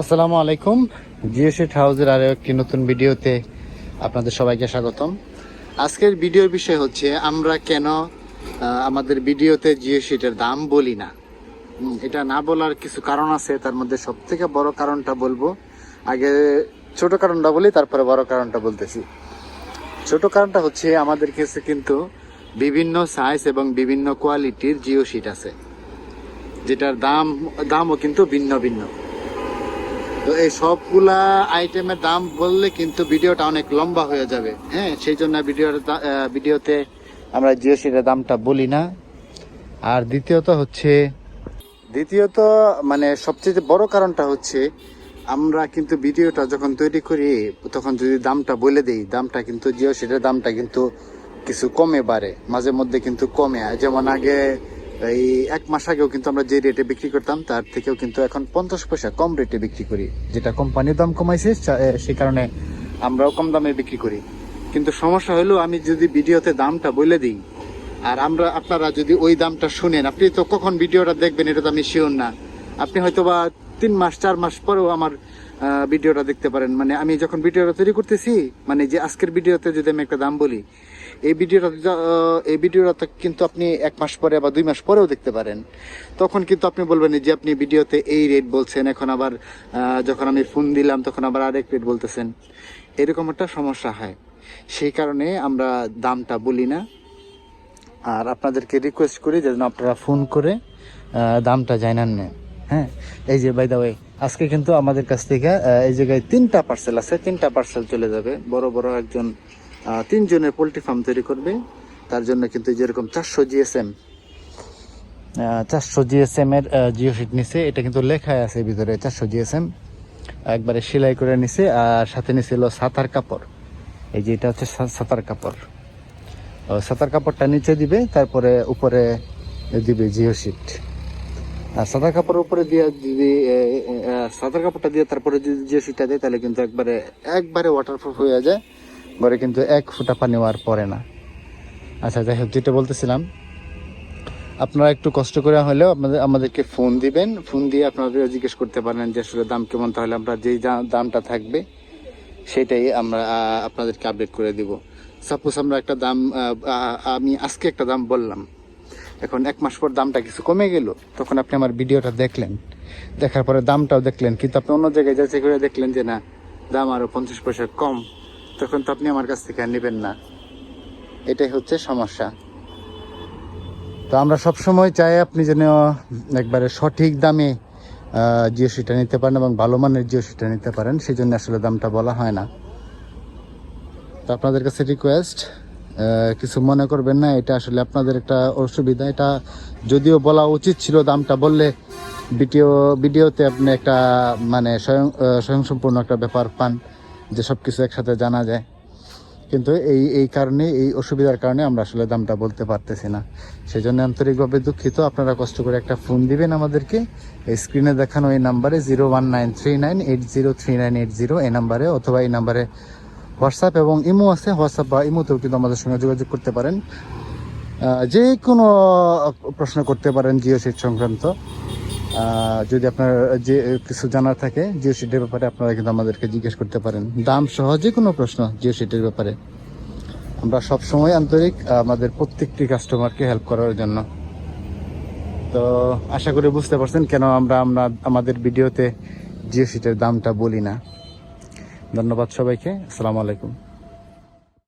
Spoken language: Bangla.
আসসালামু আলাইকুম। জিও শিট হাউসের আরও একটি নতুন ভিডিওতে আপনাদের সবাইকে স্বাগতম। আজকের ভিডিওর বিষয় হচ্ছে, আমরা কেন আমাদের ভিডিওতে জিও শিটের দাম বলি না? এটা না বলার কিছু কারণ আছে, তার মধ্যে সব থেকে বড় কারণটা বলব। আগে ছোট কারণটা বলি, তারপরে বড় কারণটা বলতেছি। ছোট কারণটা হচ্ছে, আমাদের কাছে কিন্তু বিভিন্ন সাইজ এবং বিভিন্ন কোয়ালিটির জিও শিট আছে, যেটার দাম, দামও কিন্তু ভিন্ন ভিন্ন। তো এই সবগুলা আইটেমের দাম বললে কিন্তু ভিডিওটা অনেক লম্বা হয়ে যাবে। হ্যাঁ সেই জন্য ভিডিওর ভিডিওতে আমরা জিও সিটের দামটা বলি না। আর দ্বিতীয়ত হচ্ছে, দ্বিতীয়ত মানে সবচেয়ে বড় কারণটা হচ্ছে, আমরা কিন্তু ভিডিওটা যখন তৈরি করি, তখন যদি দামটা বলে দেই, দামটা কিন্তু জিও সিটের দামটা কিন্তু কিছু কমে বাড়ে, মাঝে মধ্যে কিন্তু কমে। যেমন আগে এই এক মাস আগেও কিন্তু আমরা যে রেটে বিক্রি করতাম, তার থেকেও কিন্তু এখন পঞ্চাশ পয়সা কম রেটে বিক্রি করি, যেটা কোম্পানির দাম কমাইছে, সে কারণে আমরাও কম দামে বিক্রি করি। কিন্তু সমস্যা হলো, আমি যদি ভিডিওতে দামটা বলে দিই, আর আমরা, আপনারা যদি ওই দামটা শুনেন, আপনি তো কখন ভিডিওটা দেখবেন, এটা তো আমি শিওর না। আপনি হয়তো বা তিন মাস, চার মাস পরেও আমার ভিডিওটা দেখতে পারেন। মানে আমি যখন ভিডিওটা তৈরি করতেছি মানে যে আজকের ভিডিওতে যদি আমি একটা দাম বলি এই ভিডিওটা এই ভিডিওটা কিন্তু আপনি এক মাস পরে বা দুই মাস পরেও দেখতে পারেন। তখন কিন্তু আপনি বলবেন যে আপনি ভিডিওতে এই রেট বলছেন, এখন আবার যখন আমি ফোন দিলাম তখন আবার আরেক রেট বলতেছেন। এরকম একটা সমস্যা হয়। সেই কারণে আমরা দামটা বলি না। আর আপনাদেরকে রিকোয়েস্ট করি যেন আপনারা ফোন করে দামটা জানান নেন। হ্যাঁ? এই যে বাই দা ওয়ে আজকে কিন্তু আমাদের কাছ থেকে এই জায়গায় তিনটা পার্সেল আছে। তিনটা পার্সেল চলে যাবে। বড় বড় একজন তিনজনের পোলট্রি ফার্ম তৈরি করবে। তার জন্য কিন্তু যেরকম চারশো জিএসএম চারশো জিএসএম এর জিও শিট নিছে। এটা কিন্তু লেখায় আছে ভিতরে, চারশো জিএসএম। একবারে সেলাই করে নিছে আর সাথে নিছে হলো সাতার কাপড়। এই যে এটা হচ্ছে সাতার কাপড়। সাতার কাপড়টা নিচে দিবে, তারপরে উপরে দিবে জিও শিট আর সাদা কাপড়ের উপরে দিয়ে যদি সাদার কাপড়টা দিয়ে তারপরে যদি জিও শিটটা দেয়, তাহলে কিন্তু একবারে একবারে ওয়াটারপ্রুফ হয়ে যায়। ঘরে কিন্তু এক ফুটা পানি আর পড়ে না। আচ্ছা যাই হোক, যেটা বলতেছিলাম, আপনারা একটু কষ্ট করে হলেও আপনাদের, আমাদেরকে ফোন দিবেন। ফোন দিয়ে আপনারা জিজ্ঞেস করতে পারেন যে আসলে দাম কেমন, তাহলে আমরা যেই দামটা থাকবে, সেটাই আমরা আপনাদেরকে আপডেট করে দিব। সাপোজ আমরা একটা দাম আমি আজকে একটা দাম বললাম। এখন এক মাস পর দামটা কিছু কমে গেল, তখন আপনি আমার ভিডিওটা দেখলেন। দেখার পরে দামটাও দেখলেন, কিন্তু আপনি অন্য জায়গায় যাচাই করে দেখলেন যে না, দাম আরও পঞ্চাশ পয়সা কম। তখন তো আপনি আমার কাছ থেকে আর নেবেন না। এটাই হচ্ছে সমস্যা। তো আমরা সব সময় চাই আপনি যেন একবারে সঠিক দামে জিও সিটা নিতে পারেন এবং ভালো মানের জিও সিটা নিতে পারেন সেই জন্য আসলে দামটা বলা হয় না। তো আপনাদের কাছে রিকোয়েস্ট কিছু মনে করবেন না, এটা আসলে আপনাদের একটা অসুবিধা। এটা যদিও বলা উচিত ছিল দামটা বললে ভিডিও, ভিডিওতে আপনি একটা মানে স্বয়ং স্বয়ংসম্পূর্ণ একটা ব্যাপার পান। যে সব কিছু একসাথে জানা যায়। কিন্তু এই এই কারণে, এই অসুবিধার কারণে আমরা আসলে দামটা বলতে পারতেছি না। সেই জন্য আন্তরিকভাবে দুঃখিত। আপনারা কষ্ট করে একটা ফোন দিবেন আমাদেরকে। এই স্ক্রিনে দেখানো এই নাম্বারে zero one nine three nine eight zero three nine eight zero এই নাম্বারে অথবা এই নাম্বারে হোয়াটসঅ্যাপ এবং ইমো আছে। হোয়াটসঅ্যাপ বা ইমোতেও কিন্তু আমাদের সঙ্গে যোগাযোগ করতে পারেন। যে কোনো প্রশ্ন করতে পারেন জিও সিট সংক্রান্ত। যদি আপনার যে কিছু জানার থাকে জিও সিটের ব্যাপারে আপনারা কিন্তু আমাদেরকে জিজ্ঞেস করতে পারেন। দাম সহ যে কোনো প্রশ্ন জিও সিটের ব্যাপারে। আমরা সব সময় আন্তরিক আমাদের প্রত্যেকটি কাস্টমারকে হেল্প করার জন্য। তো আশা করি বুঝতে পারছেন কেন আমরা আমরা, আমাদের ভিডিওতে জিও সিটের দামটা বলি না। ধন্যবাদ সবাইকে। আসসালামু আলাইকুম।